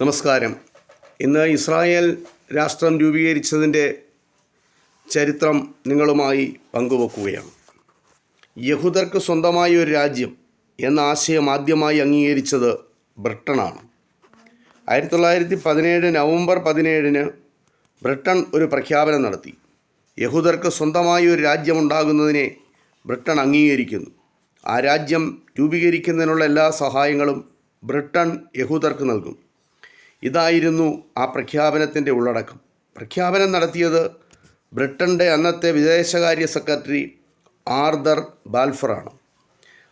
നമസ്കാരം. ഇന്ന് ഇസ്രായേൽ രാഷ്ട്രം രൂപീകരിച്ചതിന്റെ ചരിത്രം നിങ്ങളുമായി പങ്കുവെക്കുകയാണ്. യഹൂദർക്ക് സ്വന്തമായ ഒരു രാജ്യം എന്ന ആശയം ആദ്യമായി അംഗീകരിച്ചത് ബ്രിട്ടനാണ്. ആയിരത്തി തൊള്ളായിരത്തി പതിനേഴ് നവംബർ പതിനേഴിന് ബ്രിട്ടൻ ഒരു പ്രഖ്യാപനം നടത്തി. യഹൂദർക്ക് സ്വന്തമായ ഒരു രാജ്യമുണ്ടാകുന്നതിനെ ബ്രിട്ടൻ അംഗീകരിക്കുന്നു. ആ രാജ്യം രൂപീകരിക്കുന്നതിനുള്ള എല്ലാ സഹായങ്ങളും ബ്രിട്ടൻ യഹൂദർക്ക് നൽകും. ഇതായിരുന്നു ആ പ്രഖ്യാപനത്തിന്റെ ഉള്ളടക്കം. പ്രഖ്യാപനം നടത്തിയത് ബ്രിട്ടന്റെ അന്നത്തെ വിദേശകാര്യ സെക്രട്ടറി ആർദർ ബാൽഫറാണ്.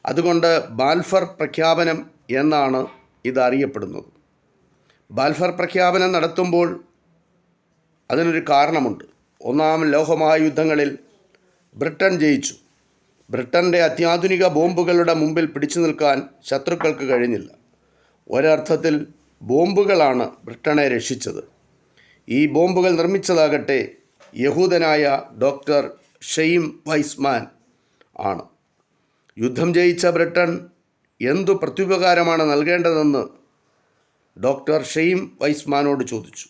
അതുകൊണ്ട് ബാൽഫർ പ്രഖ്യാപനം എന്നാണ് ഇത് അറിയപ്പെടുന്നത് ബാൽഫർ പ്രഖ്യാപനം നടത്തുമ്പോൾ അതിനൊരു കാരണമുണ്ട്. ഒന്നാം ലോകമഹായുദ്ധങ്ങളിൽ ബ്രിട്ടൻ ജയിച്ചു. ബ്രിട്ടന്റെ അത്യാധുനിക ബോംബുകളുടെ മുമ്പിൽ പിടിച്ചു നിൽക്കാൻ ശത്രുക്കൾക്ക് കഴിഞ്ഞില്ല. ഒരർത്ഥത്തിൽ ബോംബുകളാണ് ബ്രിട്ടനെ രക്ഷിച്ചത്. ഈ ബോംബുകൾ നിർമ്മിച്ചതാകട്ടെ യഹൂദനായ ഡോക്ടർ ഷെയ്ം വൈസ്മാൻ ആണ്. യുദ്ധം ജയിച്ച ബ്രിട്ടൻ എന്തു പ്രത്യുപകാരമാണ് നൽകേണ്ടതെന്ന് ഡോക്ടർ ഷെയ്ം വൈസ്മാനോട് ചോദിച്ചു.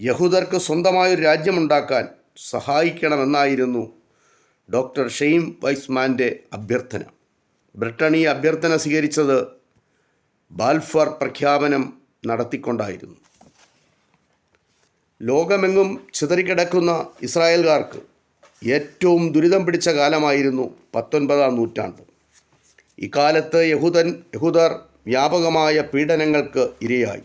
യഹൂദർക്ക് സ്വന്തമായൊരു രാജ്യമുണ്ടാക്കാൻ സഹായിക്കണമെന്നായിരുന്നു ഡോക്ടർ ഷെയ്ം വൈസ്മാന്റെ അഭ്യർത്ഥന. ബ്രിട്ടൻ ഈ അഭ്യർത്ഥന സ്വീകരിച്ചത് ബാൽഫർ പ്രഖ്യാപനം നടത്തിക്കൊണ്ടായിരുന്നു. ലോകമെങ്ങും ചിതറിക്കിടക്കുന്ന ഇസ്രായേൽകാർക്ക് ഏറ്റവും ദുരിതം പിടിച്ച കാലമായിരുന്നു പത്തൊൻപതാം നൂറ്റാണ്ട്. ഇക്കാലത്ത് യഹൂദൻ യഹൂദർ വ്യാപകമായ പീഡനങ്ങൾക്ക് ഇരയായി.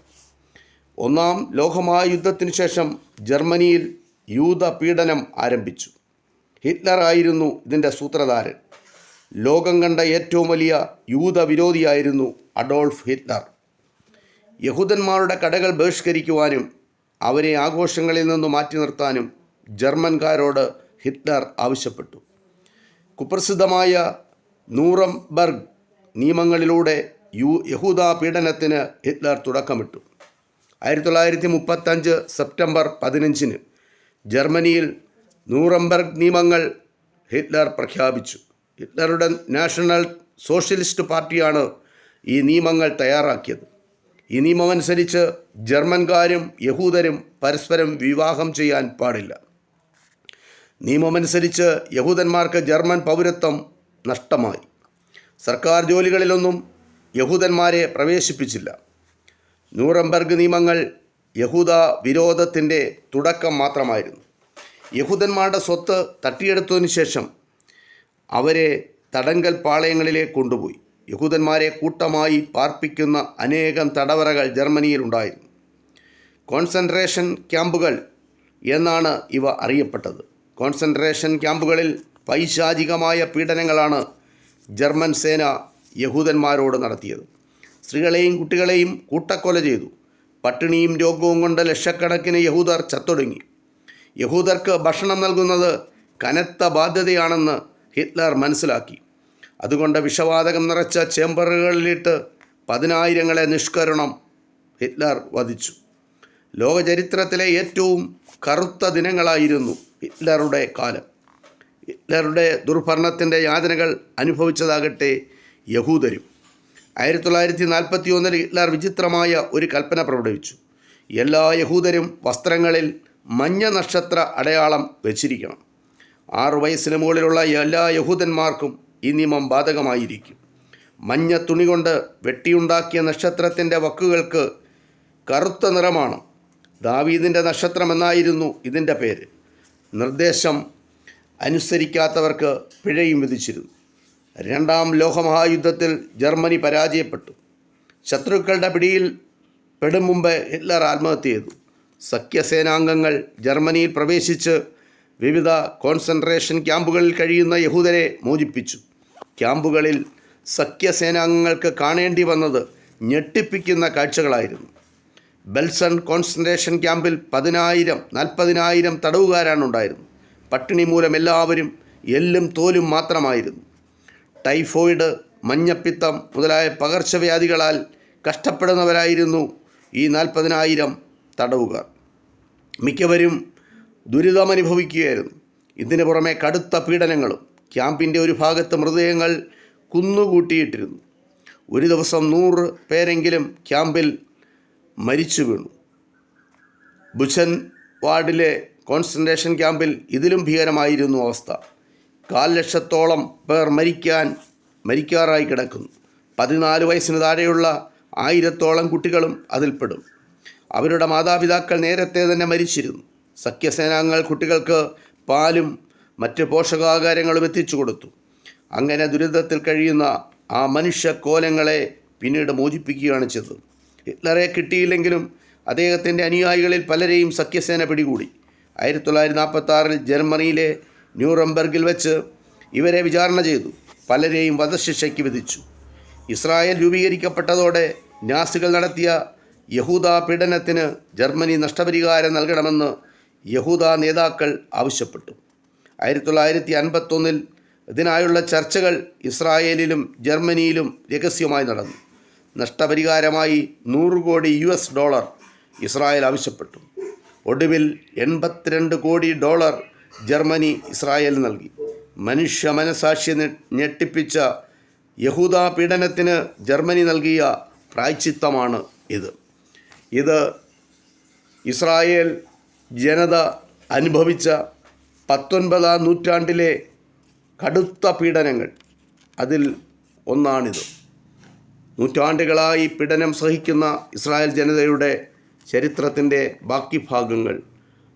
ഒന്നാം ലോകമഹായുദ്ധത്തിനു ശേഷം ജർമ്മനിയിൽ യൂത പീഡനം ആരംഭിച്ചു. ഹിറ്റ്ലർ ആയിരുന്നു ഇതിന്റെ സൂത്രധാരൻ. ലോകം കണ്ട ഏറ്റവും വലിയ യൂത വിരോധിയായിരുന്നു അഡോൾഫ് ഹിറ്റ്ലർ. യഹൂദന്മാരുടെ കടകൾ ബഹിഷ്കരിക്കുവാനും അവരെ ആഘോഷങ്ങളിൽ നിന്ന് മാറ്റി നിർത്താനും ജർമ്മൻകാരോട് ഹിറ്റ്ലർ ആവശ്യപ്പെട്ടു. കുപ്രസിദ്ധമായ നൂറംബർഗ് നിയമങ്ങളിലൂടെ യു യഹൂദ പീഡനത്തിന് ഹിറ്റ്ലർ തുടക്കമിട്ടു. ആയിരത്തി തൊള്ളായിരത്തി മുപ്പത്തഞ്ച് സെപ്റ്റംബർ പതിനഞ്ചിന് ജർമ്മനിയിൽ നൂറംബർഗ് നിയമങ്ങൾ ഹിറ്റ്ലർ പ്രഖ്യാപിച്ചു. ഹിറ്റ്ലറുടെ നാഷണൽ സോഷ്യലിസ്റ്റ് പാർട്ടിയാണ് ഈ നിയമങ്ങൾ തയ്യാറാക്കിയത്. ഈ നിയമമനുസരിച്ച് ജർമ്മൻകാരും യഹൂദരും പരസ്പരം വിവാഹം ചെയ്യാൻ പാടില്ല. നിയമമനുസരിച്ച് യഹൂദന്മാർക്ക് ജർമ്മൻ പൗരത്വം നഷ്ടമായി. സർക്കാർ ജോലികളിലൊന്നും യഹൂദന്മാരെ പ്രവേശിപ്പിച്ചില്ല. നൂറംബർഗ് നിയമങ്ങൾ യഹൂദ വിരോധത്തിന്റെ തുടക്കം മാത്രമായിരുന്നു. യഹൂദന്മാരുടെ സ്വത്ത് തട്ടിയെടുത്തതിനു ശേഷം അവരെ തടങ്കൽ പാളയങ്ങളിലേക്ക് കൊണ്ടുപോയി. യഹൂദന്മാരെ കൂട്ടമായി പാർപ്പിക്കുന്ന അനേകം തടവറകൾ ജർമ്മനിയിലുണ്ടായിരുന്നു കോൺസെൻട്രേഷൻ ക്യാമ്പുകൾ എന്നാണ് ഇവ അറിയപ്പെട്ടത്. കോൺസെൻട്രേഷൻ ക്യാമ്പുകളിൽ പൈശാചികമായ പീഡനങ്ങളാണ് ജർമ്മൻ സേന യഹൂദന്മാരോട് നടത്തിയത്. സ്ത്രീകളെയും കുട്ടികളെയും കൂട്ടക്കൊല ചെയ്തു. പട്ടിണിയും രോഗവും കൊണ്ട് ലക്ഷക്കണക്കിന് യഹൂദർ ചത്തൊടുങ്ങി. യഹൂദർക്ക് ഭക്ഷണം നൽകുന്നത് കനത്ത ബാധ്യതയാണെന്ന് ഹിറ്റ്ലർ മനസ്സിലാക്കി. അതുകൊണ്ട് വിഷവാതകം നിറച്ച ചേംബറുകളിലിട്ട് പതിനായിരങ്ങളെ നിഷ്കരണം ഹിറ്റ്ലർ വധിച്ചു. ലോകചരിത്രത്തിലെ ഏറ്റവും കറുത്ത ദിനങ്ങളായിരുന്നു ഹിറ്റ്ലറുടെ കാലം. ഹിറ്റ്ലറുടെ ദുർഭരണത്തിന്റെ യാതനകൾ അനുഭവിച്ചതാകട്ടെ യഹൂദരും. ആയിരത്തി തൊള്ളായിരത്തി നാൽപ്പത്തി ഒന്നിൽ ഹിറ്റ്ലർ വിചിത്രമായ ഒരു കൽപ്പന പ്രകടിപ്പിച്ചു. എല്ലാ യഹൂദരും വസ്ത്രങ്ങളിൽ മഞ്ഞ നക്ഷത്ര അടയാളം വെച്ചിരിക്കണം. ആറു വയസ്സിന് മുകളിലുള്ള എല്ലാ യഹൂദന്മാർക്കും ഈ നിയമം ബാധകമായിരിക്കും. മഞ്ഞ തുണി കൊണ്ട് വെട്ടിയുണ്ടാക്കിയ നക്ഷത്രത്തിന്റെ വക്കുകൾക്ക് കറുത്ത നിറമാണ്. ദാവീദിന്റെ നക്ഷത്രമെന്നായിരുന്നു ഇതിന്റെ പേര്. നിർദ്ദേശം അനുസരിക്കാത്തവർക്ക് പിഴയും വിധിച്ചിരുന്നു. രണ്ടാം ലോകമഹായുദ്ധത്തിൽ ജർമ്മനി പരാജയപ്പെട്ടു. ശത്രുക്കളുടെ പിടിയിൽ പെടും മുമ്പ് ഹിറ്റ്ലർ ആത്മഹത്യ ചെയ്തു. സഖ്യസേനാംഗങ്ങൾ ജർമ്മനിയിൽ പ്രവേശിച്ച് വിവിധ കോൺസെൻട്രേഷൻ ക്യാമ്പുകളിൽ കഴിയുന്ന യഹൂദരെ മോചിപ്പിച്ചു. ക്യാമ്പുകളിൽ സഖ്യസേനാംഗങ്ങൾക്ക് കാണേണ്ടി വന്നത് ഞെട്ടിപ്പിക്കുന്ന കാഴ്ചകളായിരുന്നു. ബെൽസൺ കോൺസെൻട്രേഷൻ ക്യാമ്പിൽ പതിനായിരം നാൽപ്പതിനായിരം തടവുകാരാണ് ഉണ്ടായിരുന്നത്. പട്ടിണി മൂലം എല്ലാവരും എല്ലും തോലും മാത്രമായിരുന്നു. ടൈഫോയിഡ് മഞ്ഞപ്പിത്തം മുതലായ പകർച്ചവ്യാധികളാൽ കഷ്ടപ്പെടുന്നവരായിരുന്നു ഈ നാൽപ്പതിനായിരം തടവുകാർ. മിക്കവരും ദുരിതമനുഭവിക്കുകയായിരുന്നു. ഇതിനു പുറമെ കടുത്ത പീഡനങ്ങളും ക്യാമ്പിന്റെ ഒരു ഭാഗത്ത് മൃതദേഹങ്ങൾ കുന്നുകൂട്ടിയിട്ടിരുന്നു. ഒരു ദിവസം നൂറ് പേരെങ്കിലും ക്യാമ്പിൽ മരിച്ചു വീണു. ബുച്ചൻ വാർഡിലെ കോൺസെൻട്രേഷൻ ക്യാമ്പിൽ ഇതിലും ഭീകരമായിരുന്നു അവസ്ഥ. കാൽ ലക്ഷത്തോളം പേർ മരിക്കാൻ മരിക്കാറായി കിടക്കുന്നു. പതിനാല് വയസ്സിന് താഴെയുള്ള ആയിരത്തോളം കുട്ടികളും അതിൽപ്പെടും. അവരുടെ മാതാപിതാക്കൾ നേരത്തെ തന്നെ മരിച്ചിരുന്നു. സഖ്യസേനാംഗങ്ങൾ കുട്ടികൾക്ക് പാലും മറ്റ് പോഷകാഹാരങ്ങളും എത്തിച്ചു കൊടുത്തു. അങ്ങനെ ദുരിതത്തിൽ കഴിയുന്ന ആ മനുഷ്യ കോലങ്ങളെ പിന്നീട് മോചിപ്പിക്കുകയാണ് ചെയ്തത്. ഹിറ്റ്ലറെ കിട്ടിയില്ലെങ്കിലും അദ്ദേഹത്തിന്റെ അനുയായികളിൽ പലരെയും സഖ്യസേന പിടികൂടി. ആയിരത്തി തൊള്ളായിരത്തി നാൽപ്പത്തി ജർമ്മനിയിലെ ന്യൂറംബർഗിൽ വെച്ച് ഇവരെ വിചാരണ ചെയ്തു. പലരെയും വധശിക്ഷയ്ക്ക് വിധിച്ചു. ഇസ്രായേൽ രൂപീകരിക്കപ്പെട്ടതോടെ നാസികൾ നടത്തിയ യഹൂദ പീഡനത്തിന് ജർമ്മനി നഷ്ടപരിഹാരം നൽകണമെന്ന് യഹൂദ നേതാക്കൾ ആവശ്യപ്പെട്ടു. ആയിരത്തി തൊള്ളായിരത്തി അൻപത്തൊന്നിൽ ഇതിനായുള്ള ചർച്ചകൾ ഇസ്രായേലിലും ജർമ്മനിയിലും രഹസ്യമായി നടന്നു. നഷ്ടപരിഹാരമായി നൂറ് കോടി യു എസ് ഡോളർ ഇസ്രായേൽ ആവശ്യപ്പെട്ടു. ഒടുവിൽ എൺപത്തിരണ്ട് കോടി ഡോളർ ജർമ്മനി ഇസ്രായേൽ നൽകി. മനുഷ്യ മനസാക്ഷി ഞെട്ടിപ്പിച്ച യഹൂദ പീഡനത്തിന് ജർമ്മനി നൽകിയ പ്രായച്ചിത്തമാണ് ഇത്. ഇത് ഇസ്രായേൽ ജനത അനുഭവിച്ച പത്തൊൻപതാം നൂറ്റാണ്ടിലെ കടുത്ത പീഡനങ്ങൾ. അതിൽ ഒന്നാണിത്. നൂറ്റാണ്ടുകളായി പീഡനം സഹിക്കുന്ന ഇസ്രായേൽ ജനതയുടെ ചരിത്രത്തിന്റെ ബാക്കി ഭാഗങ്ങൾ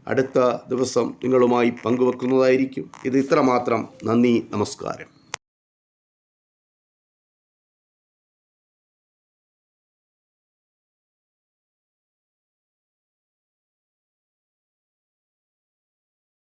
അടുത്ത ദിവസം നിങ്ങളുമായി പങ്കുവെക്കുന്നതായിരിക്കും. ഇത് ഇത്രമാത്രം. നന്ദി നമസ്കാരം.